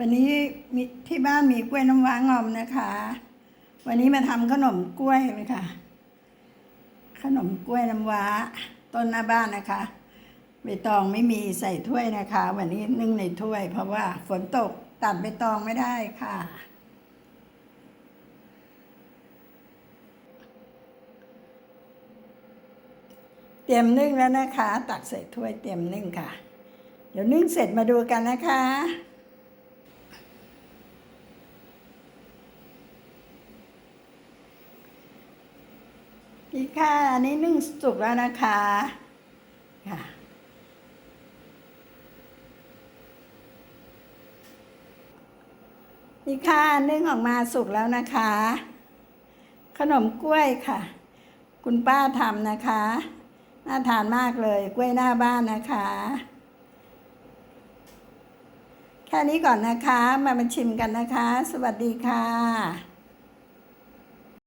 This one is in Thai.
วันนี้มีที่บ้านมีกล้วยน้ำว้างอมนะคะ วันนี้มาทำขนมกล้วยเลยค่ะ ขนมกล้วยน้ำว้า ต้นหน้าบ้านนะคะใบตองไม่มีใส่ถ้วยนะคะ วันนี้นึ่งในถ้วย เพราะว่าฝนตกตัดใบตองไม่ได้ค่ะ เตรียมนึ่งแล้วนะคะ ตักใส่ถ้วยเตรียมนึ่งค่ะ เดี๋ยวนึ่งเสร็จมาดูกันนะคะ นี่ค่ะอันนี้นึ่งสุกแล้วนะคะค่ะนี่ค่ะนึ่งออกมาสุกแล้วนะคะ ขนมกล้วยค่ะ คุณป้าทำนะคะ น่าทานมากเลยกล้วยหน้าบ้านนะคะ แค่นี้ก่อนนะคะ มามาชิมกันนะคะ สวัสดีค่ะ